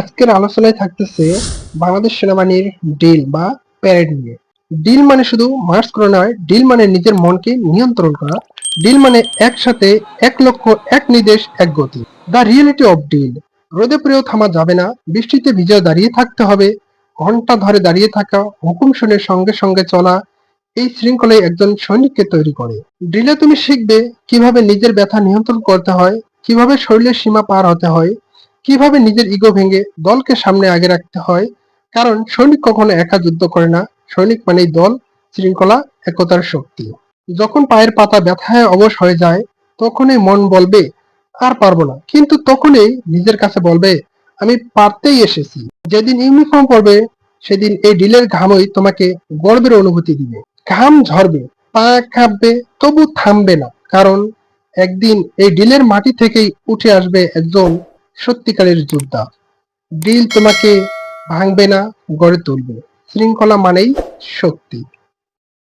আজকের আলোচনায় থাকতেছে বাংলাদেশ সেনাবাহিনীর ডিল বা প্যারেড নিয়ে। ডিল মানে শুধু মার্চ করা নয়, ডিল মানে নিজের মনকে নিয়ন্ত্রণ করা। ডিল মানে একসাথে এক লক্ষ্য এক নির্দেশ, এক গতি। দ্য রিয়েলিটি অফ ডিল রোদে পড়েও থামা যাবে না, বৃষ্টিতে ভিজেও দাঁড়িয়ে থাকতে হবে, ঘণ্টা ধরে দাঁড়িয়ে থাকা, হুকুম শুনে সঙ্গে সঙ্গে চলা, এই শৃঙ্খলাই একজন সৈনিককে তৈরি করে। ড্রিলে তুমি শিখবে কীভাবে নিজের ব্যথা নিয়ন্ত্রণ করতে হয়, কীভাবে শরীরের সীমা পার হতে হয় কীভাবে নিজের ইগো ভেঙে দলকে সামনে আগে রাখতে হয়? কারণ সৈনিক কখনো একা যুদ্ধ করে না। সৈনিক মানেই দল, শৃঙ্খলা, একতার শক্তি। যখন পায়ের পাতা ব্যথায় অবশ হয়ে যায়, তখনই মন বলবে, আর পারব না। কিন্তু তখনই নিজের কাছে বলবে, আমি পারতেই এসেছি। যেদিন ইউনিফর্ম পরবে, সেদিন এই ডিলের ঘামই তোমাকে গর্বের অনুভূতি দিবে। ঘাম ঝরবে, পা কাঁপবে, তবু থামবে না। কারণ একদিন এই ডিলের মাটি থেকেই উঠে আসবে একজন সত্যিকারের যোদ্ধা। দিল তোমাকে ভাঙবে না গড়ে তুলবে। শৃঙ্খলা মানেই শক্তি।